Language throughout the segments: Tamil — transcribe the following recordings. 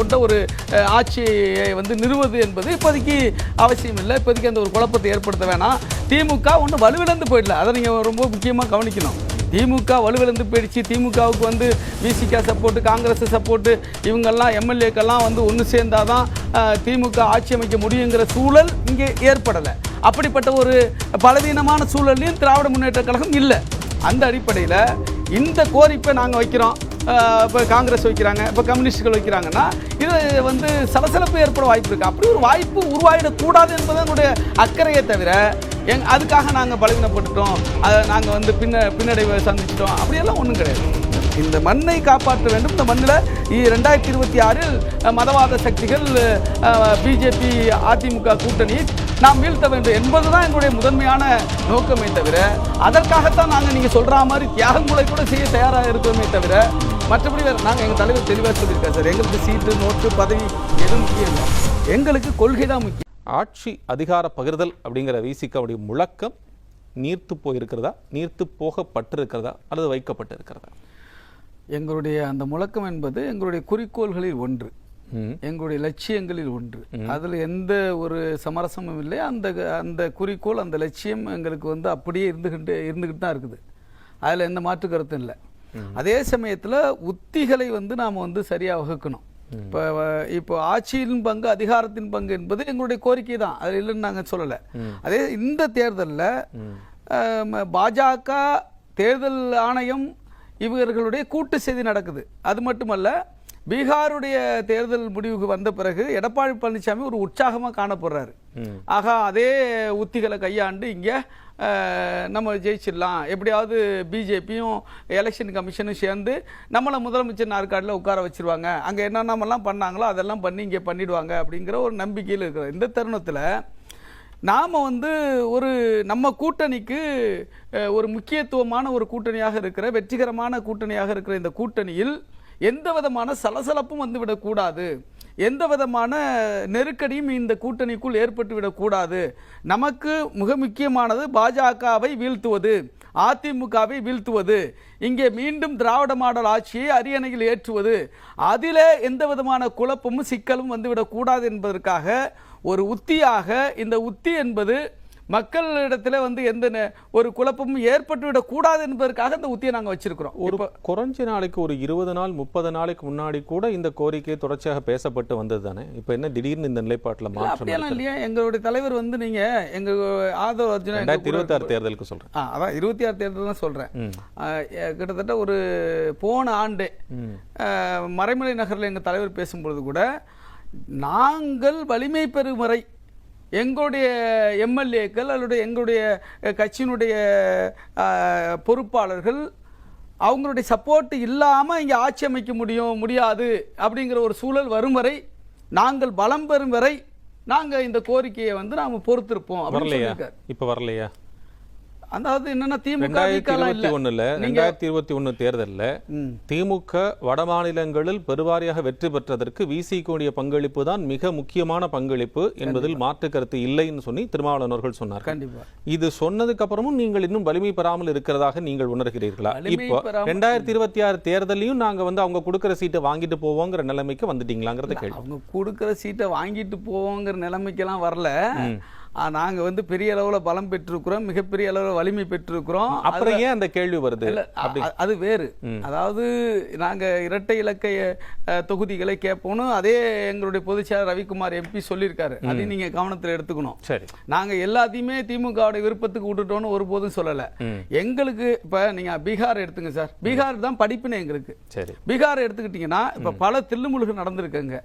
கொண்ட ஒரு ஆட்சியை வந்து நிறுவது என்பது இப்போதைக்கு அவசியம் இல்லை இப்போதைக்கு அந்த ஒரு குழப்பத்தை ஏற்படுத்த வேணாம். திமுக ஒன்றும் வலுவிழந்து போயிடல. அதை நீங்கள் ரொம்ப முக்கியமாக கவனிக்கணும். திமுக வலுவிழந்து போயிடுச்சு. திமுகவுக்கு வந்து விசிக சப்போர்ட்டு காங்கிரஸ் சப்போர்ட்டு இவங்கெல்லாம் எம்எல்ஏக்கெல்லாம் வந்து ஒன்று சேர்ந்தாதான் தான் திமுக ஆட்சி அமைக்க முடியுங்கிற சூழல் இங்கே ஏற்படலை. அப்படிப்பட்ட ஒரு பலவீனமான சூழல்லையும் திராவிட முன்னேற்ற கழகம் இல்லை. அந்த அடிப்படையில் இந்த கோரிப்பை நாங்கள் வைக்கிறோம். இப்போ காங்கிரஸ் வைக்கிறாங்க இப்போ கம்யூனிஸ்டுகள் வைக்கிறாங்கன்னா இது வந்து சலசலப்பு ஏற்பட வாய்ப்பு இருக்குது அப்படி ஒரு வாய்ப்பு உருவாயிடக்கூடாது என்பது என்னுடைய அக்கறையை தவிர எங் அதுக்காக நாங்கள் பலவீனப்பட்டுட்டோம். அதை நாங்கள் வந்து பின்ன பின்னடைவை சந்திச்சிட்டோம். அப்படியெல்லாம் ஒன்றும் கிடையாது. இந்த மண்ணை காப்பாற்ற வேண்டும். இந்த மண்ணில் ரெண்டாயிரத்தி இருபத்தி ஆறில் மதவாத சக்திகள் பிஜேபி அதிமுக கூட்டணி நாம் வீழ்த்த வேண்டும் என்பதுதான் எங்களுடைய முதன்மையான நோக்கமே தவிர அதற்காகத்தான் நாங்கள் நீங்கள் சொல்கிற மாதிரி தியாகங்களை கூட செய்ய தயாராக இருக்கிறோமே தவிர மற்றபடி வேறு நாங்கள் எங்கள் தலைவர் தெளிவாக சொல்லியிருக்காரு சார். எங்களுக்கு சீட்டு நோட்டு பதவி எதுவும் முக்கியம் இல்லை எங்களுக்கு கொள்கை தான் முக்கியம். ஆட்சி அதிகார பகிர்தல் அப்படிங்கிற விசிகாவுடைய முழக்கம் நீர்த்து போயிருக்கிறதா? நீர்த்து போகப்பட்டிருக்கிறதா? அல்லது வைக்கப்பட்டு இருக்கிறதா எங்களுடைய அந்த முழக்கம் என்பது எங்களுடைய குறிக்கோள்களில் ஒன்று. எங்களுடைய லட்சியங்களில் ஒன்று. அதில் எந்த ஒரு சமரசமும் இல்லை. அந்த அந்த குறிக்கோள் அந்த லட்சியம் எங்களுக்கு வந்து அப்படியே இருந்துகிட்டு இருந்துகிட்டு தான் இருக்குது. அதில் எந்த மாற்று கருத்தும் இல்லை. அதே சமயத்தில் உத்திகளை வந்து நாம் வந்து சரியாக வகுக்கணும். இப்போ இப்போ ஆட்சியின் பங்கு அதிகாரத்தின் பங்கு என்பது எங்களுடைய கோரிக்கை தான். அது இல்லைன்னு நாங்கள் சொல்லலை. அதே இந்த தேர்தலில் பாஜக தேர்தல் ஆணையம் இவர்களுடைய கூட்டு செய்தி நடக்குது. அது மட்டுமல்ல பீகாருடைய தேர்தல் முடிவுக்கு வந்த பிறகு எடப்பாடி பழனிசாமி ஒரு உற்சாகமாக காணப்படுறாரு. ஆகா அதே உத்திகளை கையாண்டு இங்கே நம்ம ஜெயிச்சிடலாம். எப்படியாவது பிஜேபியும் எலெக்ஷன் கமிஷனும் சேர்ந்து நம்மளை முதலமைச்சர் நாற்காட்டில் உட்கார வச்சிருவாங்க. அங்கே என்னென்னமெல்லாம் பண்ணாங்களோ அதெல்லாம் பண்ணி இங்கே பண்ணிடுவாங்க அப்படிங்கிற ஒரு நம்பிக்கையில் இருக்கிற இந்த தருணத்தில் நாம் வந்து ஒரு நம்ம கூட்டணிக்கு ஒரு முக்கியத்துவமான ஒரு கூட்டணியாக இருக்கிற வெற்றிகரமான கூட்டணியாக இருக்கிற இந்த கூட்டணியில் எந்த விதமான சலசலப்பும் வந்துவிடக்கூடாது எந்த விதமான நெருக்கடியும் இந்த கூட்டணிக்குள் ஏற்பட்டு விடக்கூடாது நமக்கு மிக முக்கியமானது பாஜகவை வீழ்த்துவது அதிமுகவை வீழ்த்துவது இங்கே மீண்டும் திராவிட மாடல் ஆட்சியை அரியணையில் ஏற்றுவது அதிலே எந்த விதமான குழப்பமும் சிக்கலும் வந்துவிடக்கூடாது என்பதற்காக ஒரு உத்தியாக இந்த உத்தி என்பது மக்களிடத்தில் வந்து எந்த ஒரு குழப்பமும் ஏற்பட்டுவிடக் கூடாது என்பதற்காக இந்த உத்தியை நாங்கள் வச்சிருக்கிறோம். ஒரு குறைஞ்ச நாளைக்கு ஒரு இருபது நாள் முப்பது நாளைக்கு முன்னாடி கூட இந்த கோரிக்கை தொடர்ச்சியாக பேசப்பட்டு வந்தது தானே? இப்போ என்ன திடீர்னு இந்த நிலைப்பாட்டில் மாற்றம் இல்லையா. எங்களுடைய தலைவர் வந்து நீங்க எங்க ஆதவ அர்ஜுனா இருபத்தி ஆறு தேர்தலுக்கு சொல்றேன். ஆ அதான் இருபத்தி ஆறு தேர்தல் தான் சொல்கிறேன் கிட்டத்தட்ட ஒரு போன ஆண்டு மறைமலை நகரில் எங்கள் தலைவர் பேசும்பொழுது கூட நாங்கள் வலிமை பெறும் வரை எங்களுடைய எம்எல்ஏக்கள் அல்லது எங்களுடைய கட்சியினுடைய பொறுப்பாளர்கள் அவங்களுடைய சப்போர்ட் இல்லாமல் இங்கே ஆட்சி அமைக்க முடியும் முடியாது அப்படிங்கிற ஒரு சூழல் வரும் வரை நாங்கள் பலம் பெறும் வரை நாங்கள் இந்த கோரிக்கையை வந்து நாம் பொறுத்திருப்போம் வரலையா? இப்போ வரலையா? அதாவது என்னன்னா திமுக இருபத்தி இல்ல. ஒண்ணுல ரெண்டாயிரத்தி இருபத்தி ஒண்ணு தேர்தல்ல. திமுக வட மாநிலங்களில் பெருவாரியாக வெற்றி பெற்றதற்கு விசிக்குடைய பங்களிப்பு தான் மிக முக்கியமான பங்களிப்பு என்பதில் மாற்று கருத்து இல்லைன்னு சொல்லி திருமாவளவன் அவர்கள் சொன்னார் கண்டிப்பா. இது சொன்னதுக்கு அப்புறமும் நீங்கள் இன்னும் வலிமை பெறாமல் இருக்கிறதாக நீங்கள் உணர்கிறீர்களா? இப்போ ரெண்டாயிரத்தி இருபத்தி ஆறு தேர்தலையும் நாங்க வந்து அவங்க கொடுக்கிற சீட்டை வாங்கிட்டு போவோங்கிற நிலைமைக்கு வந்துட்டீங்களாங்கிறத கேள்வி. அவங்க கொடுக்குற சீட்டை வாங்கிட்டு போவோங்கிற நிலைமைக்கெல்லாம் வரல. ஆ, நாங்க வந்து பெரிய அளவுல பலம் பெற்றிருக்கிறோம் மிகப்பெரிய அளவுல வலிமை பெற்றிருக்கிறோம். அப்புறம் ஏன் அந்த கேள்வி வருது? அது வேறு. அதாவது நாங்க இரட்டை இலக்கை தொகுதிகளை கேட்போம்னு அதே எங்களுடைய பொதுச்செயலர் ரவிக்குமார் எம்பி சொல்லியிருக்காரு. அதையும் நீங்க கவனத்தில் எடுத்துக்கணும். சரி. நாங்க எல்லாத்தையுமே திமுகவுடைய விருப்பத்துக்கு விட்டுட்டோம்னு ஒருபோதும் சொல்லல. எங்களுக்கு இப்ப நீங்க பீகார் எடுத்துங்க சார். பீகார் தான் படிப்புன்னு எங்களுக்கு. சரி. பீகார் எடுத்துக்கிட்டிங்கன்னா இப்போ பல தில்லுமுழுகு நடந்திருக்குங்க.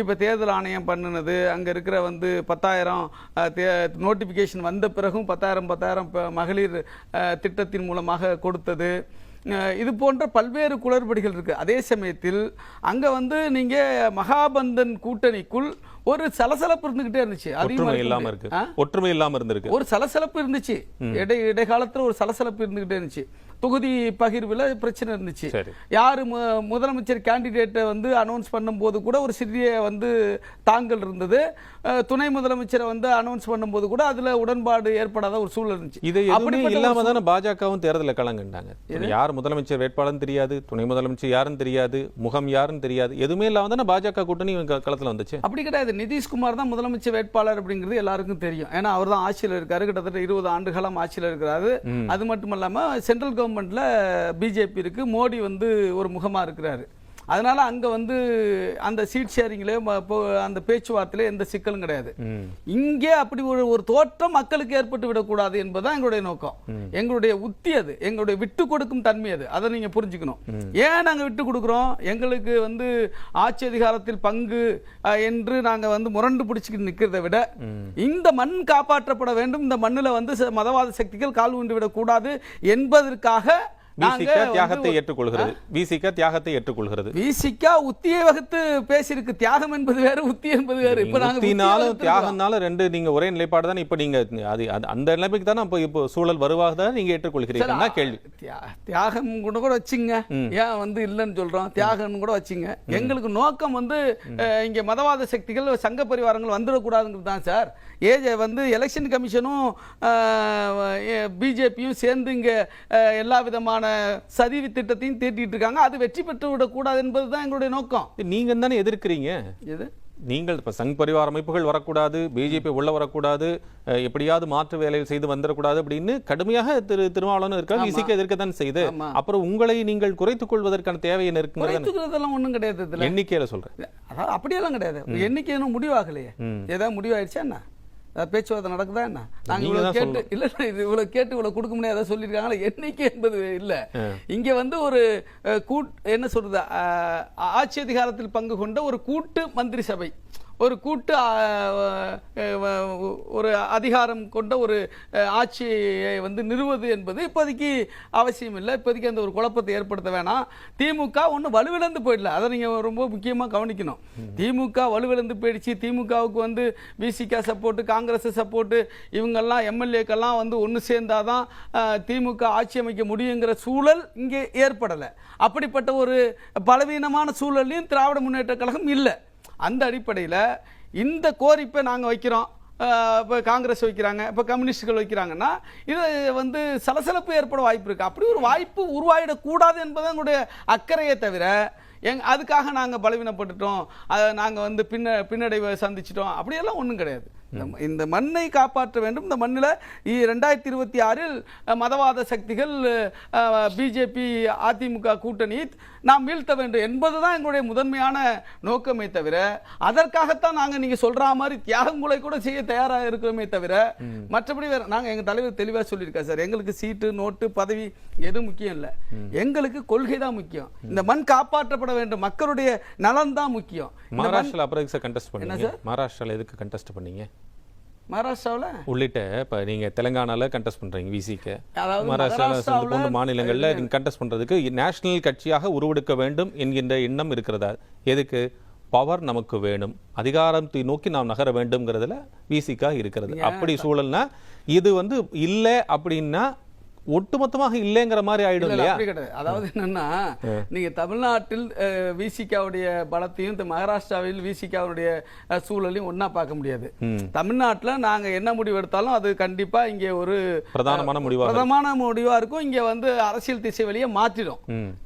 இப்போ தேர்தல் ஆணையம் பண்ணினது அங்கே இருக்கிற வந்து பத்தாயிரம் நோட்டிஃபிகேஷன் வந்த பிறகும் பத்தாயிரம் பத்தாயிரம் மகளிர் திட்டத்தின் மூலமாக கொடுத்தது. இது போன்ற பல்வேறு குளறுபடிகள் இருக்கு. அதே சமயத்தில் அங்க வந்து நீங்க மகாபந்தன் கூட்டணிக்குள் ஒரு சலசலப்பு இருந்துகிட்டே இருந்துச்சு. மறுக்க இல்லாம. இருக்கு? ஒற்றுமை இல்லாம இருந்திருக்கு. ஒரு சலசலப்பு இருந்துச்சு. இடை இடைக்காலத்துல ஒரு சலசலப்பு இருந்துகிட்டே இருந்துச்சு. தொகுதி பகிர்வில் பிரச்சனை இருந்துச்சு. யார் முதலமைச்சர் கேண்டிடேட்டை வந்து அனௌன்ஸ் பண்ணும்போது கூட ஒரு சிறிய வந்து தாங்கல் இருந்தது. துணை முதலமைச்சரை வந்து அனௌன்ஸ் பண்ணும்போது கூட அதுல உடன்பாடு ஏற்படாத ஒரு சூழல் இருந்துச்சு. இது எதுவுமே அப்படிப்பட்ட இல்லாம ஒரு தானே பாஜகவும் தேர்தலில் கலங்கண்டாங்க யார் முதலமைச்சர் வேட்பாளர்னு தெரியாது துணை முதலமைச்சர் யாருன்னு தெரியாது முகம் யாருன்னு தெரியாது எதுவுமே இல்லாம தானே பாஜக கூட்டணி களத்துல வந்துச்சு. அப்படி கிடையாது. நிதிஷ்குமார் தான் முதலமைச்சர் வேட்பாளர் அப்படிங்கிறது எல்லாருக்கும் தெரியும். ஏன்னா அவர் தான் ஆட்சியில் இருக்காரு. கிட்டத்தட்ட இருபது ஆண்டுகாலம் ஆட்சியில் இருக்கிறாரு. அது மட்டும் இல்லாம சென்ட்ரல் கவர்மெண்ட்டில் பிஜேபி இருக்கு. மோடி வந்து ஒரு முகமா இருக்கிறாரு. அதனால அங்க வந்து அந்த சீட் ஷேரிங்ல அந்த பேச்சுவார்த்தையில எந்த சிக்கலும் கிடையாது. இங்கே அப்படி ஒரு ஒரு தோற்றம் மக்களுக்கு ஏற்பட்டு விடக்கூடாது என்பதுதான் எங்களுடைய நோக்கம். எங்களுடைய உத்தி அது. எங்களுடைய விட்டு கொடுக்கும் தன்மை அது. அதை நீங்க புரிஞ்சுக்கணும். ஏன் நாங்க விட்டு கொடுக்குறோம்? எங்களுக்கு வந்து ஆட்சி அதிகாரத்தில் பங்கு என்று நாங்க வந்து முரண்டு பிடிச்சிக்கிட்டு நிக்கிறதை விட இந்த மண் காப்பாற்றப்பட வேண்டும். இந்த மண்ணுல வந்து மதவாத சக்திகள் கால் ஊன்றி விடக்கூடாது என்பதற்காக விசிக தியாகத்தை ஏற்றுக்கொள்கிறது. விசிக தியாகத்தை ஏற்றுக்கொள்கிறது. விசிக்கா உத்தியை வகுத்து பேசியிருக்கு. தியாகம் என்பது வேற உத்தி என்பது வேற. இப்ப நாங்க. தியாகம்னாலும் ரெண்டு நீங்க ஒரே நிலைப்பாடு தானே? இப்ப நீங்க அது அந்த நிலைமைக்கு தானே இப்போ இப்போ சூழல் வருவாக தான் நீங்க ஏற்றுக்கொள்கிறீர்கள் தான் கேள்வி? தியா- தியாகம் கூட கூட வச்சுங்க. ஏன் வந்து இல்லைன்னு சொல்றோம். தியாகம்னு கூட வச்சுங்க. எங்களுக்கு நோக்கம் வந்து இங்க மதவாத சக்திகள் சங்க பரிவாரங்கள் வந்துடக்கூடாதுங்கிறது தான் சார். ஏஜ் வந்து எலெக்ஷன் கமிஷனும் பிஜேபியும் சேர்ந்து இங்க எல்லா விதமான சதி திட்டத்தையும் தீட்டிட்டு இருக்காங்க. அது வெற்றி பெற்று விடக்கூடாது என்பது தான் எங்களுடைய நோக்கம். நீங்க தானே எதிர்க்கிறீங்க? இது நீங்கள் இப்ப சங் பரிவார அமைப்புகள் வரக்கூடாது பிஜேபி உள்ள வரக்கூடாது எப்படியாவது மாற்று வேலைகள் செய்து வந்துடக்கூடாது அப்படின்னு கடுமையாக திரு திருமாவளவன் இருக்கார் விசிக்க எதிர்க்கத்தான் செய்து. ஆமா. அப்புறம் உங்களை நீங்கள் குறைத்துக் கொள்வதற்கான தேவை என்ன இருக்குங்கிறத குறைத்துக்கிறதெல்லாம் ஒண்ணும் கிடையாது எண்ணிக்கையில சொல்றேன். அதாவது அப்படியெல்லாம் கிடையாது. எண்ணிக்கை இன்னும் முடிவாகலையே. ஏதாவது முடிவாயிடுச்சா என்ன? பேச்சுவார்த்தை நடக்குதா என்ன? நாங்க நீங்க இவ்வளவு தான் கேட்டு இல்ல இது இவ்வளவு கேட்டு இவ்வளவு கொடுக்க முடியாது. ஏதாவது சொல்லியிருக்காங்களா. எண்ணிக்கை என்பது இல்ல. இங்க வந்து ஒரு கூட் என்ன சொல்றது? ஆட்சி அதிகாரத்தில் பங்கு கொண்ட ஒரு கூட்டு மந்திரி சபை. ஒரு கூட்டு ஒரு அதிகாரம் கொண்ட ஒரு ஆட்சியை வந்து நிறுவது என்பது இப்போதைக்கு அவசியம் இல்லை. இப்போதைக்கு அந்த ஒரு குழப்பத்தை ஏற்படுத்த வேணாம். திமுக ஒன்றும் வலுவிழந்து போயிடல. அதை நீங்கள் ரொம்ப முக்கியமாக கவனிக்கணும். திமுக வலுவிழந்து போயிடுச்சு. திமுகவுக்கு வந்து விசிக சப்போர்ட்டு காங்கிரஸ் சப்போர்ட்டு இவங்கெல்லாம் எம்எல்ஏக்கெல்லாம் வந்து ஒன்று சேர்ந்தால் தான் திமுக ஆட்சி அமைக்க முடியுங்கிற சூழல் இங்கே ஏற்படலை. அப்படிப்பட்ட ஒரு பலவீனமான சூழல்லையும் திராவிட முன்னேற்ற கழகம் இல்லை. அந்த அடிப்படையில் இந்த கோரிப்பை நாங்கள் வைக்கிறோம். இப்போ காங்கிரஸ் வைக்கிறாங்க இப்போ கம்யூனிஸ்டுகள் வைக்கிறாங்கன்னா இது வந்து சலசலப்பு ஏற்பட வாய்ப்பு இருக்குது அப்படி ஒரு வாய்ப்பு உருவாயிடக்கூடாது என்பது எங்களுடைய அக்கறையே தவிர எங் அதுக்காக நாங்கள் பலவீனப்பட்டுட்டோம். அதை நாங்கள் வந்து பின்ன பின்னடைவை சந்திச்சிட்டோம். அப்படியெல்லாம் ஒன்றும் கிடையாது. இந்த இந்த மண்ணை காப்பாற்ற வேண்டும். இந்த மண்ணில் ரெண்டாயிரத்தி இருபத்தி ஆறில் மதவாத சக்திகள் பிஜேபி அதிமுக கூட்டணி நாம் வீழ்த்த வேண்டும் என்பதுதான் எங்களுடைய முதன்மையான நோக்கமே தவிர அதற்காகத்தான் நாங்க நீங்க சொல்ற மாதிரி தியாகங்களை கூட செய்ய தயாராக இருக்கிறோமே தவிர மற்றபடி வேற நாங்க எங்க தலைவர் தெளிவா சொல்லியிருக்காரு சார் எங்களுக்கு சீட்டு நோட்டு பதவி எதுவும் முக்கியம் இல்ல. எங்களுக்கு கொள்கை தான் முக்கியம். இந்த மண் காப்பாற்றப்பட வேண்டும் மக்களுடைய நலன் தான் முக்கியம். மகாராஷ்டிரால அப்புறம் எதுக்கு கண்டெஸ்ட் பண்ணீங்க? மகாராஷ்டிரால எதுக்கு கண்டெஸ்ட் பண்ணீங்க? மகாராஷ்டிராவுல? உள்ளிட்ட இப்ப நீங்க தெலுங்கானால கண்டெஸ்ட் பண்றீங்க விசிக்கு அதாவது மகாராஷ்டிராவுல மாநிலங்கள்ல நீங்க கண்டெஸ்ட் பண்றதுக்கு நேஷனல் கட்சியாக உருவெடுக்க வேண்டும் என்கின்ற எண்ணம் இருக்கிறதா? எதுக்கு? பவர் நமக்கு வேணும். அதிகாரத்தை நோக்கி நாம் நகர வேண்டும்ங்கிறதுல விசிக்கா இருக்கிறது. அப்படி சூழல்னா இது வந்து இல்ல அப்படின்னா ஒட்டுமொத்தமாக இல்லைங்கிற மாதிரி ஆயிடும் இல்ல, இல்ல, இல்லையா? கிடையாது. அதாவது என்னன்னா நீங்க தமிழ்நாட்டில் விசிகாவுடைய பலத்தையும் மகாராஷ்டிராவில் விசிகாவுடைய சூழலையும் ஒண்ணா பார்க்க முடியாது. தமிழ்நாட்டுல நாங்க என்ன முடிவு எடுத்தாலும் அது கண்டிப்பா இங்க ஒரு பிரதானமான முடிவாக பிரதமான முடிவா இருக்கும். இங்க வந்து அரசியல் திசை வழியை மாற்றிடும்.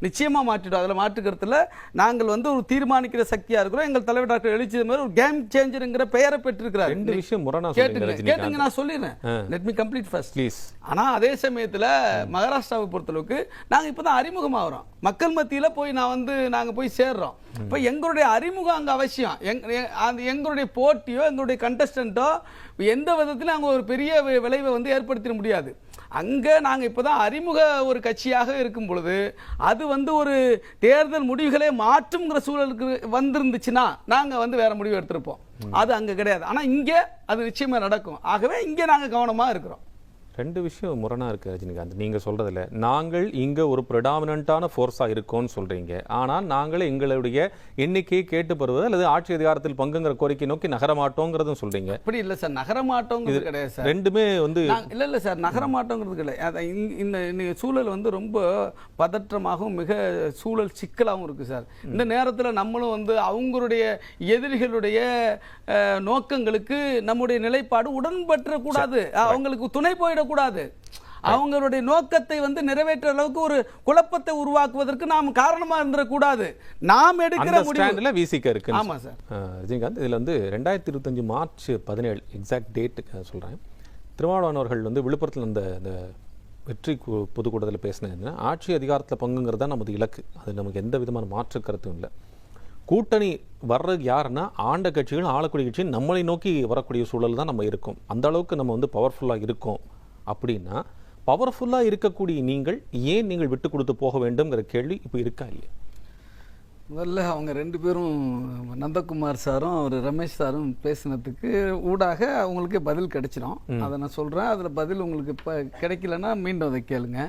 நிச்சயமா மாற்றிடும். அதுல மாற்று கருத்துல நாங்கள் வந்து ஒரு தீர்மானிக்கிற சக்தியா இருக்கிறோம். எங்கள் தலைவர் டாக்டர் எழுச்சி மாதிரி ஒரு கேம் சேஞ்சருங்கிற பெயரை பெற்றிருக்கிறார். ரெண்டு விஷயம் முரணா கேட்டுங்க நான் சொல்லிடுறேன். Let me complete first please ஆனா அதே சமயத்துல மகாராஷ்டிராவை பொறுத்தளவுக்கு நாங்கள் இப்போ தான் அறிமுகமாகிறோம். மக்கள் மத்தியில் போய் நான் வந்து நாங்கள் போய் சேர்றோம். இப்போ எங்களுடைய அறிமுகம் அங்கே அவசியம். எங் அந்த அது எங்களுடைய போட்டியோ எங்களுடைய கண்டஸ்டண்ட்டோ எந்த விதத்திலும் அங்கே ஒரு பெரிய விளைவை வந்து ஏற்படுத்திட முடியாது. அங்கே நாங்கள் இப்போ தான் அறிமுக ஒரு கட்சியாக இருக்கும் பொழுது அது வந்து ஒரு தேர்தல் முடிவுகளை மாற்றுங்கிற சூழலுக்கு வந்திருந்துச்சுன்னா நாங்கள் வந்து வேற முடிவு எடுத்திருப்போம். அது அங்கே கிடையாது. ஆனால் இங்கே அது நிச்சயமாக நடக்கும். ஆகவே இங்கே நாங்கள் கவனமாக இருக்கிறோம். ரெண்டு விஷயம் முரணா இருக்கு ரஜினிகாந்த். நீங்க சொல்றதுல நாங்கள் இங்க ஒரு ப்ரிடாமினண்டான ஃபோர்ஸா இருக்கோம்னு சொல்றீங்க. ஆனால் நாங்கள் எங்களுடைய எண்ணிக்கையை கேட்டு பெறுவது அல்லது ஆட்சி அதிகாரத்தில் பங்குங்கிற கோரிக்கை நோக்கி நகர மாட்டோங்கிறதும் சொல்றீங்க. அப்படி இல்லை சார். நகரமாட்டோங்கிறது கிடையாது சார். ரெண்டுமே வந்து இல்ல இல்ல சார். நகரமாட்டோங்கிறது கிடையாது. இந்த- இன்னைக்கு சூழல் வந்து ரொம்ப பதற்றமாகவும் மிக சூழல் சிக்கலாகவும் இருக்கு சார். இந்த நேரத்துல நம்மளும் வந்து அவங்களுடைய எதிரிகளுடைய நோக்கங்களுக்கு நம்முடைய நிலைப்பாடு உடன்பற்ற கூடாது அவங்களுக்கு துணை போயிடக்கூடாது அவங்களுடைய நோக்கத்தை வந்து நிறைவேற்ற அளவுக்கு ஒரு குழப்பத்தை உருவாக்குவதற்கு நாம் காரணமா இருந்துடக்கூடாது. நாம் எடுக்கிற அந்த முடிவு ஸ்டாண்ட்ல விசிக இருக்கு ஆமா சார். ரஜினிகாந்த் இதுல வந்து ரெண்டாயிரத்தி இருபத்தஞ்சு மார்ச் பதினேழு எக்ஸாக்ட் டேட் சொல்றேன். திருமாவளவன் வந்து விழுப்புரத்தில் அந்த அந்த வெற்றி பொதுக்கூட்டத்தில் பேசினது ஆட்சி அதிகாரத்தில் பங்குங்கிறது தான் நமது இலக்கு. அது நமக்கு எந்த விதமான மாற்று கருத்தும் இல்லை. கூட்டணி வர்றது யாருன்னா ஆண்ட கட்சிகள் ஆளக்கூடிய கட்சி நம்மளை நோக்கி வரக்கூடிய சூழல் தான் நம்ம இருக்கோம். அந்த அளவுக்கு நம்ம வந்து பவர்ஃபுல்லாக இருக்கோம். அப்படின்னா பவர்ஃபுல்லாக இருக்கக்கூடிய நீங்கள் ஏன் நீங்கள் விட்டு கொடுத்து போக வேண்டும்ங்கிற கேள்வி இப்போ இருக்கா இல்லையா? முதல்ல அவங்க ரெண்டு பேரும் நந்தகுமார் சாரும் அவர் ரமேஷ் சாரும் பேசினதுக்கு ஊடாக அவங்களுக்கே பதில் கிடைச்சிடும் அதை நான் சொல்கிறேன் அதில் பதில் உங்களுக்கு இப்போ கிடைக்கலன்னா மீண்டும் அதை கேளுங்க.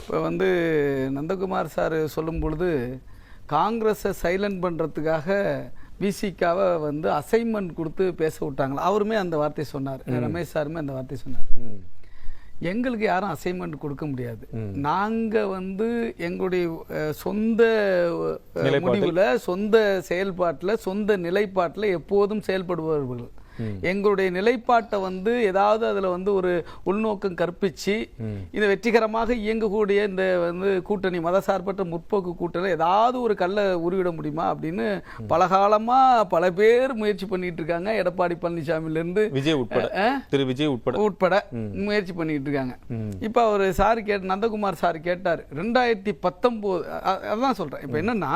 இப்போ வந்து நந்தகுமார் சார் சொல்லும் பொழுது காங்கிரஸை சைலண்ட் பண்ணுறதுக்காக விசிகாவை வந்து அசைன்மெண்ட் கொடுத்து பேச விட்டாங்களா? அவருமே அந்த வார்த்தை சொன்னார். ரமேஷ் சாருமே அந்த வார்த்தை சொன்னார். எங்களுக்கு யாரும் அசைன்மெண்ட் கொடுக்க முடியாது. நாங்க வந்து எங்களுடைய சொந்த. முடிவுல சொந்த செயல்பாட்டுல சொந்த நிலைப்பாட்டுல எப்போதும் செயல்படுபவர்கள். எங்களுடைய நிலைப்பாட்டை வந்து ஏதாவது அதுல வந்து ஒரு உள்நோக்கம் கற்பிச்சு இந்த வெற்றிகரமாக இயங்கக்கூடிய இந்த வந்து கூட்டணி மதசார்பற்ற முற்போக்கு கூட்டணி ஏதாவது ஒரு கல்லை உருவிட முடியுமா அப்படின்னு பலகாலமா பல பேர் முயற்சி பண்ணிட்டு இருக்காங்க. எடப்பாடி பழனிசாமில இருந்து விஜய் உட்பட. திரு விஜய் உட்பட. உட்பட முயற்சி பண்ணிட்டு இருக்காங்க. இப்போ அவர் சார் கேட் நந்தகுமார் சார் கேட்டார் ரெண்டாயிரத்தி பத்தொம்போது அதான் சொல்றேன். இப்போ என்னன்னா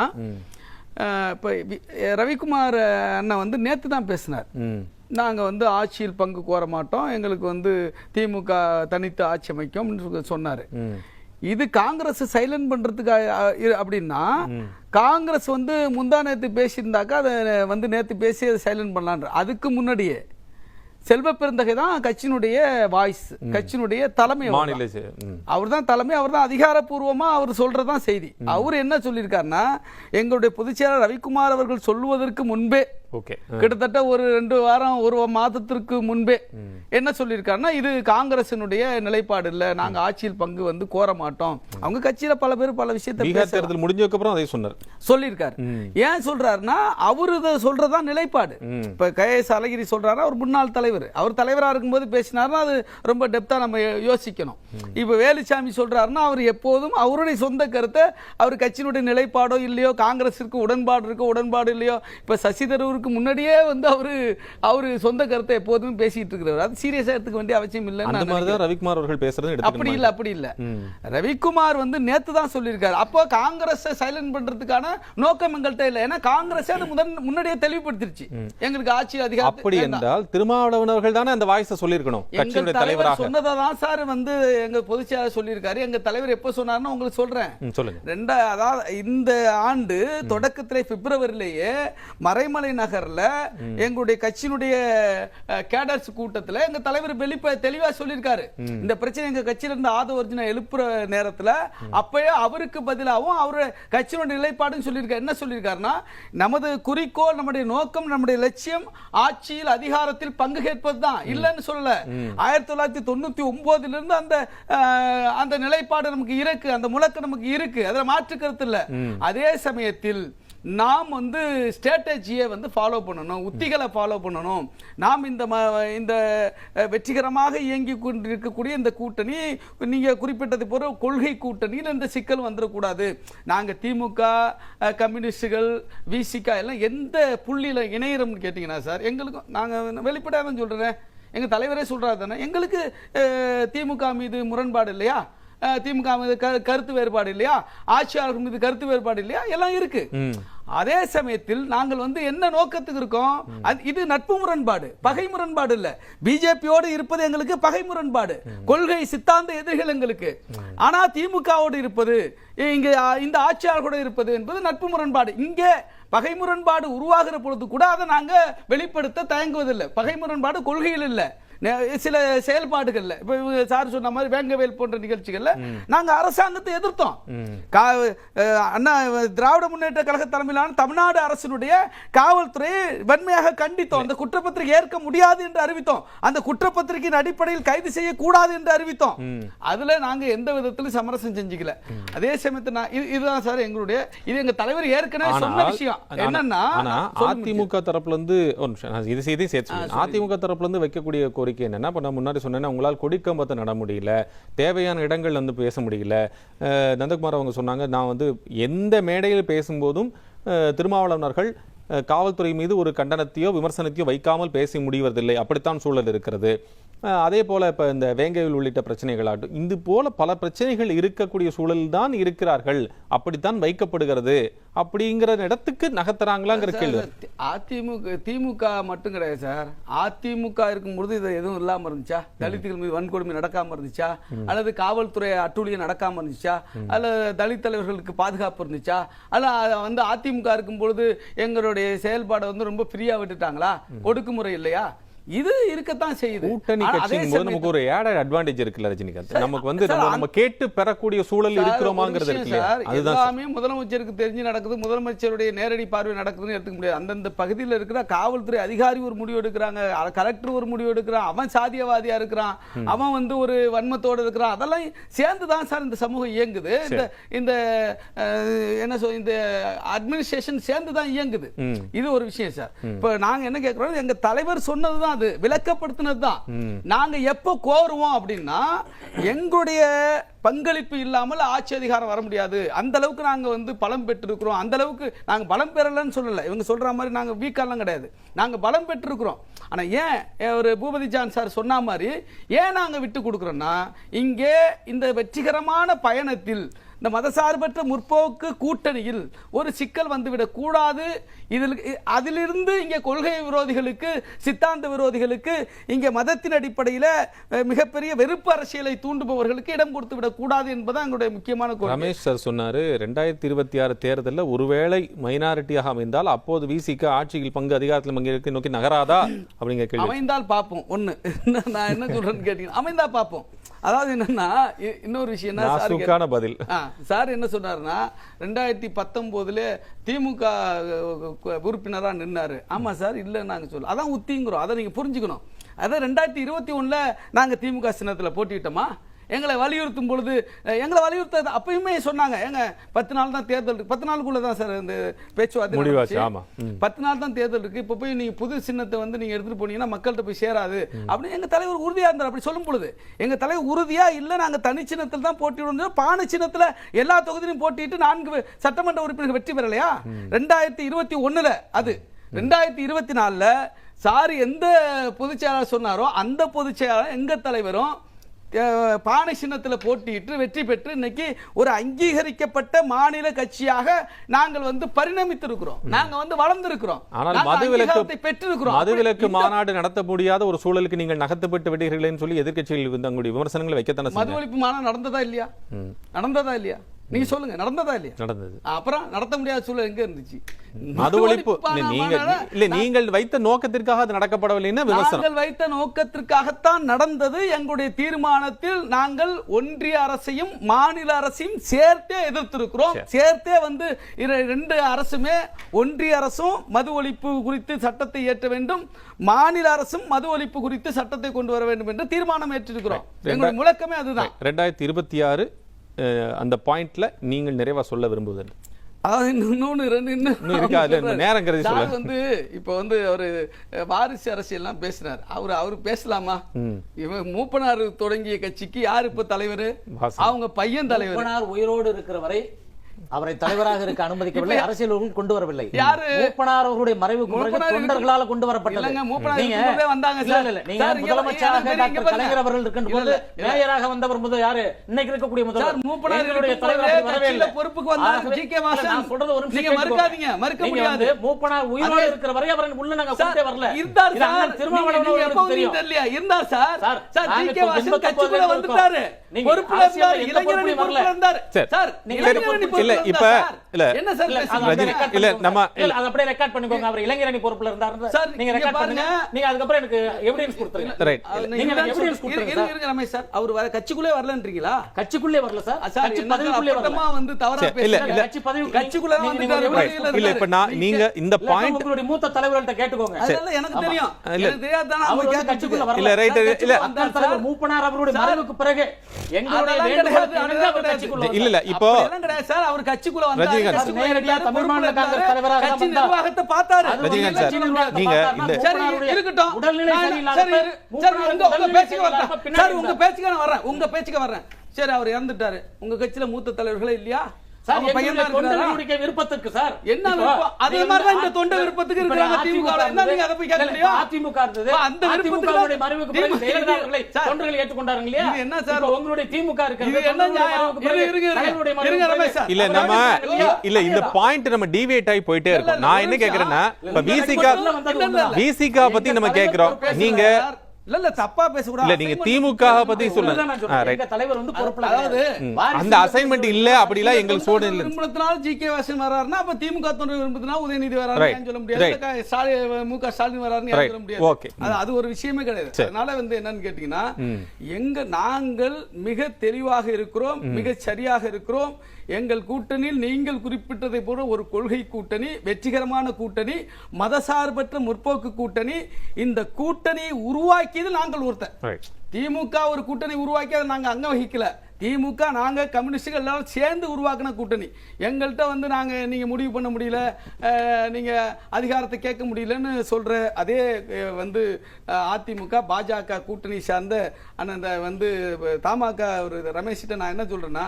இப்போ ரவிக்குமார் அண்ணன் வந்து நேத்து தான் பேசினார். ம் நாங்க வந்து ஆட்சியில் பங்கு கோர மாட்டோம். எங்களுக்கு வந்து திமுக தனித்து ஆட்சி அமைக்கும்னு சொன்னாரு. இது காங்கிரஸ் சைலண்ட் இரு- அப்படின்னா காங்கிரஸ் வந்து முந்தா நேத்து பேசியிருந்தாக்கா அதை வந்து நேத்து பேசி அதை சைலண்ட் பண்ணலான்ற. அதுக்கு முன்னாடியே செல்வ பெருந்தகை தான் கட்சியினுடைய வாய்ஸ் கட்சியினுடைய தலைமை அவர் தான் தலைமை அவர் தான் அதிகாரப்பூர்வமா அவர் சொல்றதுதான் செய்தி. அவர் என்ன சொல்லியிருக்காருன்னா எங்களுடைய பொதுச்செயலாளர் ரவிக்குமார் அவர்கள் சொல்லுவதற்கு முன்பே ஓகே. கிட்டத்தட்ட ஒரு ரெண்டு வாரம் ஒரு மாதத்திற்கு முன்பே என்ன சொல்லியிருக்காருன்னா இது காங்கிரசினுடைய நிலைப்பாடு இல்ல. நாங்க ஆட்சியில் பங்கு வந்து கோர மாட்டோம். அவங்க கட்சியில பல பேர் பல விஷயத்தை தேர்தல் முடிஞ்சதுக்கு அப்புறம் அதை சொன்னார். சொல்லியிருக்காரு. ஏன் சொல்றாருன்னா அவரு இதை சொல்றதா நிலைப்பாடு. இப்ப கே.எஸ். அழகிரி சொல்றாருன்னா அவர் முன்னாள் தலைவர். அவர் தலைவரா இருக்கும்போது பேசினாருன்னா அது ரொம்ப டெப்தா நம்ம யோசிக்கணும். இப்ப வேலுச்சாமி சொல்றாருன்னா அவர் எப்போதும் அவருடைய சொந்த கருத்தை அவர் கட்சியினுடைய நிலைப்பாடோ இல்லையோ காங்கிரஸிற்கு உடன்பாடு இருக்கோ உடன்பாடு இல்லையோ இப்ப சசி தரூருக்கு முன்னாடியே வந்து அவரு அவரு சொந்த கருத்தை எப்போதும் பேசிட்டு இருக்கிறவர். அது சீரியஸா எடுத்துக்க வேண்டிய அவசியம் அந்த நான் மாதிரி தான் ரவிக்குமார் அவர்கள் பேசுறது அப்படி இல்ல அப்படி இல்ல. ரவிக்குமார் வந்து நேத்து தான் சொல்லியிருக்காரு. அப்போ காங்கிரஸை சைலண்ட் பண்றதுக்கான நோக்கம் எங்கள்கிட்ட இல்ல. ஏன்னா காங்கிரஸ் அது முதன் முன்னாடியே தெளிவுபடுத்திருச்சு. எங்களுக்கு ஆட்சி அதிகாரம் அப்படி என்றால் திருமாவளவன் தானே அந்த வாய்ஸை சொல்லியிருக்கணும் கட்சியுடைய தலைவர் தலைவராக. சொன்னதை தான் சார் வந்து எங்க பொதுச்செயலாளர் சொல்லியிருக்காரு. எங்க தலைவர் எப்போ சொன்னாருன்னு உங்களுக்கு சொல்றேன். சொல்லுங்க. ரெண்டா அதாவது இந்த ஆண்டு தொடக்கத்திலே பிப்ரவரியிலேயே மறைமலை நகர்ல எங்களுடைய கட்சியினுடைய கேடர்ஸ் கூட்டத்துல எங்க தலைவர் வெளிப்ப தெளிவா சொல்லியிருக்காரு. இந்த பிரச்சனை எங்க கட்சியில இருந்து ஆதவ ஒரிஜினல் எழுப்புற நேரத்துல அப்பயே அவருக்கு பதிலாகவும் அவரு கட்சியினுடைய நிலைப்பாடுன்னு சொல்லியிருக்காரு என்ன சொல்லியிருக்காருன்னா நமது குறிக்கோள் நம்முடைய நோக்கம் நம்முடைய லட்சியம் ஆட்சியில் அதிகாரத்தில் பங்கு கேட்பது தான் இல்லைன்னு சொல்லல. ஆயிரத்தி தொள்ளாயிரத்தி தொண்ணூத்தி ஒன்பதுல இருந்து அந்த அந்த நிலைப்பாடு நமக்கு இருக்கு. அந்த முழக்கம் நமக்கு இருக்கு. அதுல மாற்று கருத்து இல்ல அதே சமயத்தில் நாம் வந்து ஸ்ட்ராட்டஜியை வந்து ஃபாலோ பண்ணணும் உத்திகளை ஃபாலோ பண்ணணும். நாம் இந்த ம- இந்த வெற்றிகரமாக இயங்கி கொண்டிருக்கக்கூடிய இந்த கூட்டணி நீங்கள் குறிப்பிட்டது போல கொள்கை கூட்டணியில் இந்த சிக்கல் வந்துடக்கூடாது. நாங்கள் திமுக கம்யூனிஸ்டுகள் விசிகா எல்லாம் எந்த புள்ளியில் இணையிறோம்னு கேட்டிங்கன்னா சார் எங்களுக்கும் நாங்கள் வெளிப்படையாக தான் சொல்கிறேன் எங்கள் தலைவரே சொல்கிறாரு தானே எங்களுக்கு திமுக மீது முரண்பாடு இல்லையா? திமுக மீது கருத்து வேறுபாடு இல்லையா? ஆட்சியாளர் மீது கருத்து வேறுபாடு இல்லையா? எல்லாம் இருக்கு. அதே சமயத்தில் நாங்கள் வந்து என்ன நோக்கத்துக்கு இருக்கோம்? இது நட்பு முரண்பாடு. பகை முரண்பாடு இல்ல. பிஜேபியோடு இருப்பது எங்களுக்கு பகை முரண்பாடு. கொள்கை சித்தாந்த எதிரிகள் எங்களுக்கு. ஆனா திமுகவோடு இருப்பது இங்க இந்த ஆட்சியாளர்களோடு இருப்பது என்பது நட்பு முரண்பாடு. இங்கே பகை முரண்பாடு உருவாகிற பொழுது கூட அதை நாங்க வெளிப்படுத்த தயங்குவதில்லை. பகை முரண்பாடு கொள்கையில் இல்லை. சில செயல்பாடுகள்ல. இப்ப இவங்க சார் சொன்ன மாதிரி வேங்கவேல் போன்ற நிகழ்ச்சிகள்ல நாங்க அரசாங்கத்தை எதிர்த்தோம். கா- அண்ணா திராவிட முன்னேற்ற கழக தலைமையிலான தமிழ்நாடு அரசினுடைய காவல்துறையை வன்மையாக கண்டித்தோம். அந்த குற்றப்பத்திரிகை ஏற்க முடியாது என்று அறிவித்தோம். அந்த குற்றப்பத்திரிகையின் அடிப்படையில் கைது செய்யக்கூடாது என்று அறிவித்தோம். அதுல நாங்க எந்த விதத்திலும் சமரசம் செஞ்சுக்கல. அதே சமயத்தில் நான் இது- இதுதான் சார் எங்களுடைய இது எங்க தலைவர் ஏற்கனவே சொன்ன விஷயம். என்னன்னா அதிமுக தரப்புல இருந்து. அதிமுக தரப்புல இருந்து வைக்கக்கூடிய கோரிக்கை என்னென்னா இப்போ நான் முன்னாடி சொன்னேன்னா உங்களால் கொடிக்கம்பத்தை நட முடியல தேவையான இடங்கள் வந்து பேச முடியல. நந்தகுமார் அவங்க சொன்னாங்க நான் வந்து எந்த மேடையில் பேசும்போதும் திருமாவளவனர்கள் காவல்துறை மீது ஒரு கண்டனத்தையோ விமர்சனத்தையோ வைக்காமல் பேச முடிவதில்லை. அப்படித்தான் சூழல் இருக்கிறது. அதே போல் இப்போ இந்த வேங்கையில் உள்ளிட்ட பிரச்சனைகளாகட்டும் இது போல் பல பிரச்சனைகள் இருக்கக்கூடிய சூழலில் தான் இருக்கிறார்கள். அப்படித்தான் வைக்கப்படுகிறது. அப்படிங்கிற இடத்துக்கு நகர்த்துறாங்களாங்கிற கேள்வி. அதிமுக திமுக மட்டும் கிடையாது சார். அதிமுக இருக்கும்பொழுது இது எதுவும் இல்லாம இருந்துச்சா? தலித்துகள் மீது வன்கொடுமை நடக்காம இருந்துச்சா? அல்லது காவல்துறை அட்டூழியம் நடக்காம இருந்துச்சா? அல்லது தலித் தலைவர்களுக்கு பாதுகாப்பு இருந்துச்சா? அல்ல வந்து அதிமுக இருக்கும் பொழுது எங்களுடைய செயல்பாடை வந்து ரொம்ப ஃப்ரீயா விட்டுட்டாங்களா? ஒடுக்குமுறை இல்லையா? இது இருக்கத்தான் செய்யுது. கூட்டணி கட்சிங்கும் போது நமக்கு ஒரு ஏடட் அட்வான்டேஜ் இருக்குல்ல ரஜினிகாந்த். நமக்கு வந்து நம்ம நம்ம கேட்டு பெறக்கூடிய சூழல் இருக்கிறோமாங்கிறது இருக்கு. எல்லாமே முதலமைச்சருக்கு தெரிஞ்சு நடக்குது. முதலமைச்சருடைய நேரடி பார்வை நடக்குதுன்னு எடுத்துக்க முடியாது. அந்தந்த பகுதியில் இருக்கிற காவல்துறை அதிகாரி ஒரு முடிவு எடுக்கிறாங்க. கலெக்டர் ஒரு முடிவு எடுக்கிறான். அவன் சாதியவாதியா இருக்கிறான். அவன் வந்து ஒரு வன்மத்தோட இருக்கிறான். அதெல்லாம் சேர்ந்து தான் சார் இந்த சமூகம் இயங்குது. இந்த இந்த என்ன சொல் இந்த அட்மினிஸ்ட்ரேஷன் சேர்ந்து தான் இயங்குது. இது ஒரு விஷயம் சார். இப்ப நாங்க என்ன கேட்கிறோம் எங்க தலைவர் சொன்னதுதான் அது விளக்கப்படுத்தினது தான் நாங்க எப்போ கோருவோம் அப்படின்னா எங்களுடைய பங்களிப்பு இல்லாமல் ஆட்சி அதிகாரம் வர முடியாது. அந்த அளவுக்கு நாங்க வந்து பலம் பெற்றிருக்கிறோம். அந்த அளவுக்கு நாங்க பலம் பெறலன்னு சொல்லல. இவங்க சொல்ற மாதிரி நாங்க வீக்காலாம் கிடையாது. நாங்க பலம் பெற்றிருக்கிறோம். ஆனா ஏன் ஒரு பூபதி ஜான் சார் சொன்ன மாதிரி ஏன் நாங்க விட்டு கொடுக்குறோம்னா இங்கே இந்த வெற்றிகரமான பயணத்தில் இந்த மதசார்பற்ற முற்போக்கு கூட்டணியில் ஒரு சிக்கல் வந்துவிடக் கூடாது. இதில் அதிலிருந்து இங்கே கொள்கை விரோதிகளுக்கு சித்தாந்த விரோதிகளுக்கு இங்கே மதத்தின் அடிப்படையில் மிகப்பெரிய வெறுப்பு அரசியலை தூண்டுபவர்களுக்கு இடம் கொடுத்து விடக் கூடாது என்பதுதான் எங்களுடைய முக்கியமான கோரிக்கை ரமேஷ் சார் சொன்னாரு ரெண்டாயிரத்தி இருபத்தி ஆறு தேர்தலில் ஒருவேளை மைனாரிட்டியாக அமைந்தால் அப்போது விசிக ஆட்சியில் பங்கு அதிகாரத்தில் பங்கேற்க நோக்கி நகராதா? அப்படிங்கிற அமைந்தால் பார்ப்போம். ஒண்ணு நான் என்ன சொல்றேன்னு கேட்டீங்கன்னா அமைந்தா பார்ப்போம். அதாவது என்னன்னா இன்னொரு விஷயம் என்ன பதில். சார் என்ன சொன்னாருன்னா ரெண்டாயிரத்தி பத்தொன்பதுல திமுக உறுப்பினரா நின்னாரு. ஆமா சார் இல்ல நாங்க சொல்ல அதான் உத்திங்கிறோம். அதை நீங்க புரிஞ்சுக்கணும். அதான் ரெண்டாயிரத்தி இருபத்தி ஒண்ணுல நாங்க திமுக சின்னத்துல போட்டிட்டோமா எங்களை வலியுறுத்தும் பொழுது எங்களை வலியுறுத்த அப்பயுமே சொன்னாங்க. ஏங்க பத்து நாள் தான் தேர்தல் இருக்கு. பத்து நாளுக்குள்ள தான் சார் இந்த பேச்சுவார்த்தை. பத்து நாள் தான் தேர்தல் இருக்கு. இப்போ போய் நீங்க புது சின்னத்தை வந்து நீங்க எடுத்துட்டு போனீங்கன்னா மக்கள்கிட்ட போய் சேராது. அப்படின்னு எங்க தலைவர் உறுதியா இருந்தார். அப்படி சொல்லும் பொழுது எங்க தலைவர் உறுதியா இல்ல நாங்க தனி சின்னத்தில் தான் போட்டியிடணும் பானை சின்னத்துல எல்லா தொகுதியிலும் போட்டிட்டு நான்கு சட்டமன்ற உறுப்பினர்கள் வெற்றி பெறலையா? ரெண்டாயிரத்தி இருபத்தி ஒண்ணுல அது ரெண்டாயிரத்தி இருபத்தி நாலுல சார் எந்த பொதுச் செயலாளர் சொன்னாரோ அந்த பொதுச் செயலாளர் எங்க தலைவரும் பானை சின்னத்தில் போட்டியிட்டு வெற்றி பெற்று இன்னைக்கு ஒரு அங்கீகரிக்கப்பட்ட மாநில கட்சியாக நாங்கள் வந்து பரிணமித்திருக்கிறோம். நாங்க வந்து வளர்ந்திருக்கிறோம். ஆனால் மதுவிலக்கு பெற்றிருக்கிறோம். மதுவிலக்கு மாநாடு நடத்த முடியாத ஒரு சூழலுக்கு நீங்கள் நகர்த்தப்பட்டு விடுகிறீர்கள்னு சொல்லி எதிர்க்கட்சிகள் வந்து தங்களுடைய விமர்சனங்களை வைக்கத்தானே மது ஒழிப்பு மாநாடு நடந்ததா இல்லையா? நடந்ததா இல்லையா? நீங்க சொல்லுங்க நடந்ததா இல்லையா? நடந்தது. அப்புறம் நடத்த முடியாத சூழல் எங்க இருந்துச்சு? மது ஒழிப்பு. நீங்க இல்ல நீங்கள் வைத்த நோக்கத்திற்காக அது நடக்கப்படவில்லைன்னா நாங்கள் வைத்த நோக்கத்திற்காகத்தான் நடந்தது. எங்களுடைய தீர்மானத்தில் நாங்கள் ஒன்றிய அரசையும் மாநில அரசையும் சேர்த்தே எதிர்த்திருக்கிறோம். சேர்த்தே வந்து ரெண்டு அரசுமே ஒன்றிய அரசும் மது ஒழிப்பு குறித்து சட்டத்தை ஏற்ற வேண்டும். மாநில அரசும் மது ஒழிப்பு குறித்து சட்டத்தை கொண்டு வர வேண்டும் என்று தீர்மானம் ஏற்றிருக்கிறோம். எங்களுடைய முழக்கமே அதுதான். ரெண்டாயிரத்தி இருபத்தி ஆறு அந்த பாயிண்ட்ல நீங்கள் நிறைவா சொல்ல விரும்புவது அதாவது இன்னொன்னு ரெண்டு இன்னும் நேரம் கருதி சார் சொல்ல. வந்து இப்ப வந்து அவரு வாரிசு அரசியல்லாம் பேசினார் அவர் அவரு பேசலாமா. இவன் மூப்பனார் தொடங்கிய கட்சிக்கு யார் இப்ப தலைவர். அவங்க பையன் தலைவர். மூப்பனார் உயிரோடு இருக்கிற வரை அவரை தலைவராக இருக்க அனுமதிக்கவில்லை அரசியல் கொண்டு வரவில்லை யாரு? மூப்பனார் அவர்களுடைய மறைவுக்கு பிறகு தொண்டர்களால கொண்டு வரப்பட்டது நீங்க முதலமைச்சராக டாக்டர். கலைஞர் அவர்கள் இருக்கின்ற. மேயராக வந்தவர் முதல் யாரு இன்னைக்கு இருக்கக்கூடிய முதல்வர் மூப்பனார் எங்களுடைய இருக்கும்போதே தலைவர் வரவே இல்லை. பொறுப்புக்கு வந்தார் ஜி கே வாசன். நான் சொல்றது ஒரு நிமிஷம் நீங்க. மறுக்காதீங்க, மறுக்க முடியாது. மூப்பனார் உயிரோடு இருக்கிற வரை அவரை உள்ள நாங்க கொண்டே வரல இருந்தார் சார் திருமாவளவன் அவர்களுக்கு தெரியும் தெரியலையா? இருந்தார் sir sir, sir G K Vasan துன்பத்தை கட்சிக்குள்ள வந்துட்டாரு பொறுப்புல இருந்தார் இளைஞரணி பொறுப்புல. இருந்தார் சரி. இளைஞரணி பொறுப்பு- பொறுப்புல இல்ல, இப்ப? இல்ல என்ன சார் இல்ல, ரஜினி, நம்ம- சார். இல்ல, அதை அப்படியே record பண்ணிக்கோங்க. அவர் இளைஞரணி பொறுப்புல இருந்தாருன்னு சார், நீங்க record பண்ணுங்க. நீங்க அதுக்கப்புறம் எனக்கு evidence கொடுத்துருங்க. ரைட் அவர் நீங்க எனக்கு இருங்க, கொடுத்துருங்க இருங்க, ரமேஷ் சார் அவர் வர கட்சிக்குள்ளே வரலன்றீங்களா கட்சிக்குள்ளே வரல சார் கட்சி பதவிக்குள்ளே வரல வந்து தவறா பேசுறீங்க. இல்ல. கட்சி பதவி கட்சிக்குள்ள தான் வந்துட்டாரு, இல்ல இப்ப நான் நீங்க இந்த பாயிண்ட் உங்களுடைய மூத்த தலைவர்கள்ட்ட கேட்டுக்கோங்க அதனால எனக்கு. தெரியும் இல்ல. எனக்கு தெரியாதானே அவர் அவங்க வந்து கேட்கறதுக்கு. கட்சிக்குள்ள வரல. இல்ல, சார், இல்ல. சார், தலைவர் மூப்பனார் அவருடைய மறைவுக்கு பிறகு எங்களுடைய அவர் கட்சிக்குள்ள இல்ல இல்ல. இப்போ சார் அவர் கட்சிக்குள்ள வந்தாரு, ரஜினிகாந்த் கட்சிக்குள்ள நேரடியா காங்கிரஸ் தலைவராக கட்சி வந்தார். நிர்வாகத்தை பார்த்தாரு. ரஜினிகாந்த் சார், நீங்க இந்த- இருக்கட்டும். உடல்நிலை சரியில்லாத உங்க உங்க பேச்சுக்கு வரேன். சார் உங்க. பேச்சுக்கு நான் வரேன் உங்க பேச்சுக்கு வரேன் சரி அவர் இறந்துட்டாரு. உங்க கட்சியில மூத்த தலைவர்களே இல்லையா? சார், எங்களுடைய விருப்பத்துக்கு சார் என்ன? அதே மாதிரி இந்த விருப்பத்துக்கு இருக்கிறாங்க திமுக. என்ன நீங்க அதை போய் கேட்க முடியும்? அதிமுக இருந்தது அந்த மறைவுக்கு பிறகு தொண்டர்கள் ஏற்றுக்கொண்டாருங்க இல்லையா இது என்ன சார்? உங்களுடைய திமுக இருக்கிறது என்ன நியாயம்? இல்ல நம்ம? இல்ல இந்த. பாயிண்ட் நம்ம டிவேட் ஆகி போயிட்டே இருக்கோம் நான் என்ன. கேக்குறேன்னா இப்ப விசிகா. விசிகா பத்தி நம்ம கேக்குறோம் நீங்க இல்ல இல்ல தப்பா பேசக்கூடாது. இல்ல நீங்க திமுக பத்தி சொல்லுங்க. எங்க தலைவர் வந்து பொறுப்புல அதாவது, அந்த அசைன்மெண்ட் இல்ல அப்படிலாம் எங்களுக்கு சூழ்நிலை இல்லை. விரும்பத்தினால ஜி. கே. வாசன் வர்றாருன்னா அப்ப திமுக தொண்டர் விரும்பத்தினால உதயநிதி. வராருன்னு சொல்ல முடியாது? ஸ்டாலின் மு. க. ஸ்டாலின் வராருன்னு சொல்ல முடியாது. அது ஒரு விஷயமே கிடையாது. அதனால வந்து என்னன்னு கேட்டீங்கன்னா. எங்க நாங்கள் மிக தெளிவாக இருக்கிறோம் மிக சரியாக இருக்கிறோம். எங்கள் கூட்டணியில் நீங்கள் குறிப்பிட்டதை போல ஒரு கொள்கை கூட்டணி வெற்றிகரமான கூட்டணி மதசார்பற்ற முற்போக்கு கூட்டணி. இந்த கூட்டணியை உருவாக்கியது நாங்கள் ஒருத்தர் திமுக ஒரு கூட்டணி உருவாக்கி அதை நாங்க அங்க வகிக்கல. திமுக நாங்க கம்யூனிஸ்டுகள் எல்லாரும் சேர்ந்து உருவாக்கின கூட்டணி. எங்கள்கிட்ட வந்து நாங்க நீங்க முடிவு பண்ண முடியல அஹ், நீங்க அதிகாரத்தை கேட்க முடியலன்னு சொல்ற அதே வந்து அதிமுக பாஜக கூட்டணி சார்ந்த அந்த வந்து தமாக ஒரு ரமேஷ்கிட்ட நான் என்ன சொல்றேன்னா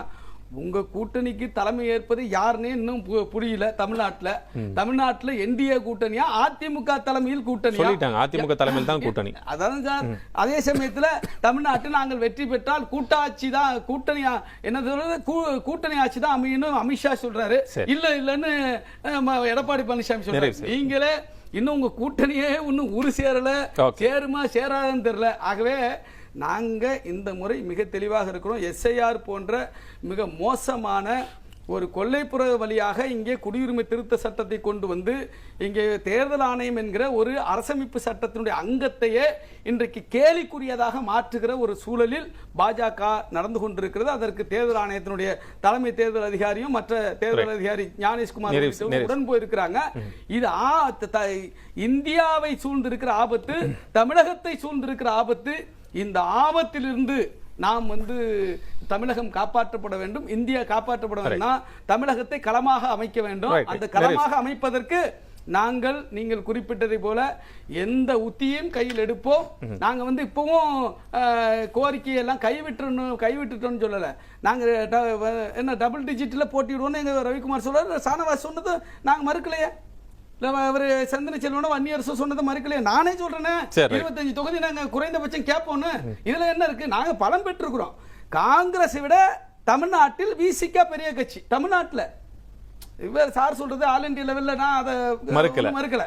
உங்க கூட்டணிக்கு தலைமை ஏற்பது யாருன்னே இன்னும் புரியல தமிழ்நாட்டுல. தமிழ்நாட்டுல என்டிஏ கூட்டணியா அதிமுக தலைமையில் கூட்டணியா? சொல்லிட்டாங்க. அதிமுக தலைமையில் தான் கூட்டணி. அதான் சார். அதே சமயத்துல தமிழ்நாட்டில் நாங்கள் வெற்றி பெற்றால் கூட்டாட்சி தான் கூட்டணி ஆ- என்ன சொல்றது? கூட்டணி ஆட்சி தான் அமையணும் அமித்ஷா சொல்றாரு. இல்ல இல்லன்னு எடப்பாடி பழனிசாமி சொல்றாரு. நீங்களே இன்னும் உங்க கூட்டணியே இன்னும் உரு சேரல. சேருமா சேராதுன்னு தெரியல. ஆகவே நாங்க இந்த முறை மிக தெளிவாக இருக்கிறோம். எஸ்ஐஆர் போன்ற மிக மோசமான ஒரு கொல்லைப்புற வழியாக இங்கே குடியுரிமை திருத்த சட்டத்தை கொண்டு வந்து இங்கே தேர்தல் ஆணையம் என்கிற ஒரு அரசமைப்பு சட்டத்தினுடைய அங்கத்தையே இன்றைக்கு கேலிக்குரியதாக மாற்றுகிற ஒரு சூழலில் பாஜக நடந்து கொண்டிருக்கிறது. அதற்கு தேர்தல் ஆணையத்தினுடைய தலைமை தேர்தல் அதிகாரியும் மற்ற தேர்தல் அதிகாரி ஞானேஷ்குமார். உடன் போயிருக்கிறாங்க. இது இந்தியாவை சூழ்ந்திருக்கிற ஆபத்து தமிழகத்தை சூழ்ந்திருக்கிற ஆபத்து இந்த ஆபத்திலிருந்து நாம் வந்து தமிழகம் காப்பாற்றப்பட வேண்டும் இந்தியா காப்பாற்றப்பட வேண்டும். தமிழகத்தை களமாக அமைக்க வேண்டும். அந்த களமாக அமைப்பதற்கு நாங்கள் நீங்கள் குறிப்பிட்டதை போல எந்த உத்தியையும் கையில் எடுப்போம். நாங்க வந்து இப்பவும் கோரிக்கையெல்லாம் கைவிட்டுறணும் கைவிட்டுட்டோம்னு சொல்லல. நாங்க என்ன டபுள் டிஜிட்ல போட்டிடுவோம்னு எங்க ரவிக்குமார் சொல்றாரு. சானவாஸ் சொன்னது நாங்க மறுக்கலையே. அவர் சந்தன செல்வனும் வன்னியரசு சொன்னதை மறுக்கலையே. நானே சொல்றேனே. இருபத்தஞ்சு தொகுதி நாங்க குறைந்தபட்சம் கேட்போம்னு. இதுல என்ன இருக்கு? நாங்க பலம் பெற்றிருக்கிறோம். காங்கிரஸை விட தமிழ்நாட்டில் விசிகா பெரிய கட்சி. தமிழ்நாட்டுல. இவர் சார் சொல்றது ஆல் இந்தியா லெவல்ல நான் அதை மறுக்கல. மறுக்கல.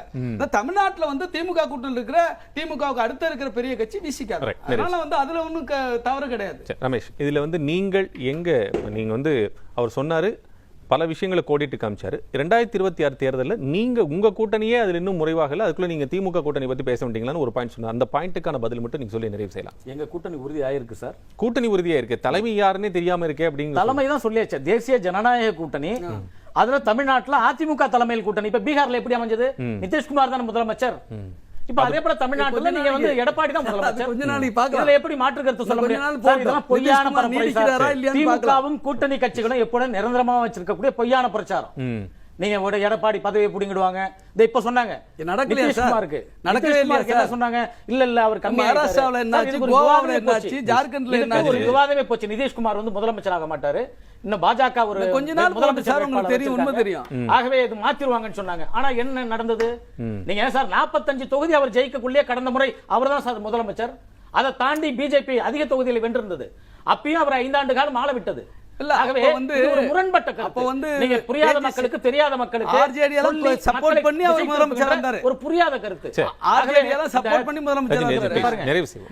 தமிழ்நாட்டுல வந்து திமுக கூட்டணியில் இருக்கிற திமுகவுக்கு அடுத்த இருக்கிற பெரிய கட்சி விசிகா. அதனால வந்து அதுல ஒண்ணும் தவறு கிடையாது. ரமேஷ் இதுல வந்து நீங்கள் எங்க நீங்க வந்து அவர் சொன்னாரு பல விஷயங்களை கோடிட்டு காமிச்சாரு. ரெண்டாயிரத்தி இருபத்தி ஆறு தேர்தலில் நீங்க உங்க கூட்டணியே அதுல இன்னும் முறைவாகல அதுக்குள்ள நீங்க திமுக கூட்டணி பத்தி பேச வேண்டிங்களான்னு ஒரு பாயிண்ட் சொன்னார். அந்த பாயிண்ட்டுக்கான பதில் மட்டும் நீங்க சொல்லி நிறைவு செய்யலாம். எங்க கூட்டணி உறுதி ஆயிருக்கு சார். கூட்டணி உறுதியா இருக்கு தலைமை யாருன்னே தெரியாம இருக்கே அப்படிங்க தலைமை தான் சொல்லியாச்சு. தேசிய ஜனநாயக கூட்டணி. அதுல தமிழ்நாட்டுல அதிமுக தலைமையில் கூட்டணி. இப்ப பீகார்ல எப்படி அமைஞ்சது? நிதிஷ்குமார் தான் முதலமைச்சர். இப்ப அதே போல தமிழ்நாட்டுல நீங்க வந்து எடப்பாடி தான் முதலமைச்சர் கொஞ்ச பார்க்கலாம். இதுல எப்படி மாற்று கருத்து சொல்ல முடியும் நாள். இதெல்லாம் பொய்யான பரப்புரை. திமுகவும் கூட்டணி கட்சிகளும் எப்போதும் நிரந்தரமா வச்சிருக்கக்கூடிய பொய்யான பிரச்சாரம் ம் நீங்க ஒரு எடப்பாடி பதவியை புடிங்கிடுவாங்க இதை இப்ப சொன்னாங்க நடக்கலையா சார்? நிதிஷ்குமாருக்கு நடக்கவே இல்லையா என்ன சார்? சொன்னாங்க இல்ல இல்ல அவர் கம்மி மகாராஷ்டிராவுல என்னாச்சு? கோவாவுல என்னாச்சு? ஜார்க்கண்ட்ல ஒரு என்னாச்சு? விவாதமே போச்சு நிதிஷ்குமார் வந்து முதலமைச்சர் ஆக மாட்டாரு இன்னும் பாஜக ஒரு கொஞ்ச நாள் போட்டு சார் உங்களுக்கு தெரியும், உண்மை. தெரியும். ஆகவே இது மாத்திருவாங்கன்னு சொன்னாங்க ஆனா என்ன நடந்தது நீங்க ஏன் சார் 45 தொகுதி அவர் ஜெயிக்கக்குள்ளே கடந்த முறை அவர்தான் சார் முதலமைச்சர் அதை தாண்டி பிஜேபி அதிக தொகுதியில் வென்றிருந்தது அப்பயும் அவர் ஐந்தாண்டு காலம் ஆள விட்டது இல்ல, ஆகவே அப்ப வந்து- இது ஒரு முரண்பட்ட அப்ப கருத்து வந்து நீங்க புரியாத AGC மக்களுக்கு தெரியாத மக்களுக்கு எல்லாம் சொல்லி மக்களை பண்ணி அவர் முதலமைச்சரா. ஒரு புரியாத கருத்து ஆர்ஜேடி எல்லாம் சப்போர்ட் பண்ணி முதலமைச்சர் பாருங்க.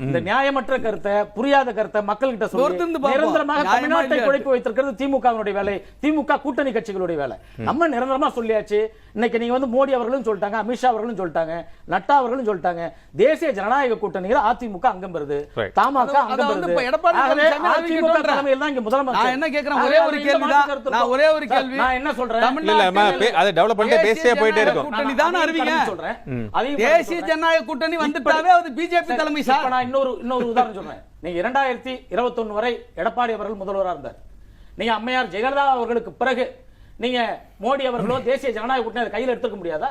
இந்த நியாயமற்ற கருத்தை புரியாத கருத்தை மக்கள்கிட்ட சொல்லி பொறுத்திருந்து பார்ப்போம். நிரந்தரமாக தமிழ்நாட்டை? குழப்பி வைத்திருக்கிறது திமுகவினுடைய வேலை திமுக கூட்டணி கட்சிகளுடைய வேலை நம்ம நிரந்தரமா சொல்லியாச்சு இன்னைக்கு நீங்க வந்து மோடி அவர்களும் சொல்லிட்டாங்க அமித்ஷா அவர்களும் சொல்லிட்டாங்க நட்டா அவர்களும் சொல்லிட்டாங்க தேசிய ஜனநாயக கூட்டணியில் அதிமுக அங்கம் Right. தமக அங்கம் பழனிசாமி அதிமுக. தலைமையில் தான் இங்க முதலமைச்சர் நான் என்ன கேட்கிறேன், ஒரே ஒரு கருத்து நான். ஒரே ஒரு கேள்வி. நான் என்ன சொல்றேன் இல்ல, அதை develop பண்ணிட்டே தேசிய பேசியே போயிட்டே இருக்கும். கூட்டணி தான் அறிவிங்க சொல்றேன். தேசிய. ஜனநாயக கூட்டணி வந்துட்டாவே அது பிஜேபி சரி, தலைமை இப்ப சார் நான் இன்னொரு இன்னொரு உதாரணம் சொல்றேன் நீங்க இரண்டாயிரத்தி இருபத்தொன்னு வரை எடப்பாடி அவர்கள் முதல்வரா இருந்தார் நீங்க அம்மையார் ஜெயலலிதா அவர்களுக்கு பிறகு நீங்க மோடி அவர்களோ தேசிய ஜனநாயக கூட்டணி கையில எடுத்துக்க முடியாதா?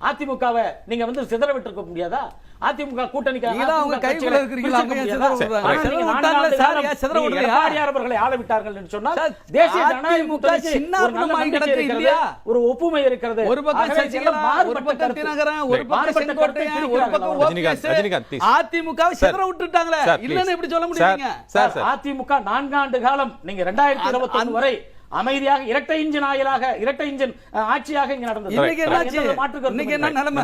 அதிமுகவை நீங்க வந்து சிதற விட்டுருக்க முடியாதா? அதிமுக அதிமுக பிரிச்சுக்க சிதற முடியாதா? எடப்பாடியார் அவர்களை ஆள விட்டார்கள் என்று சொன்னால் தேசிய ஜனநாயக அதிமுக ஒரு ஒப்புமை இருக்கிறது. ஒரு பக்கம் சார். சிதற விட்டுட்டாங்களே. இல்லன்னு எப்படி சொல்ல சார். அதிமுக நான்காண்டு காலம் நீங்க ரெண்டாயிரத்தி இருபத்தி அந்த- வரை அமைதியாக இரட்டை இன்ஜின் ஆயிலாக இரட்டை இன்ஜின் ஆட்சியாக இங்க நடந்தது. இன்னைக்கு அதுல என்னாச்சு? எந்த மாற்று கருத்தும் இன்னைக்கு இல்லை. என்ன நிலைமை?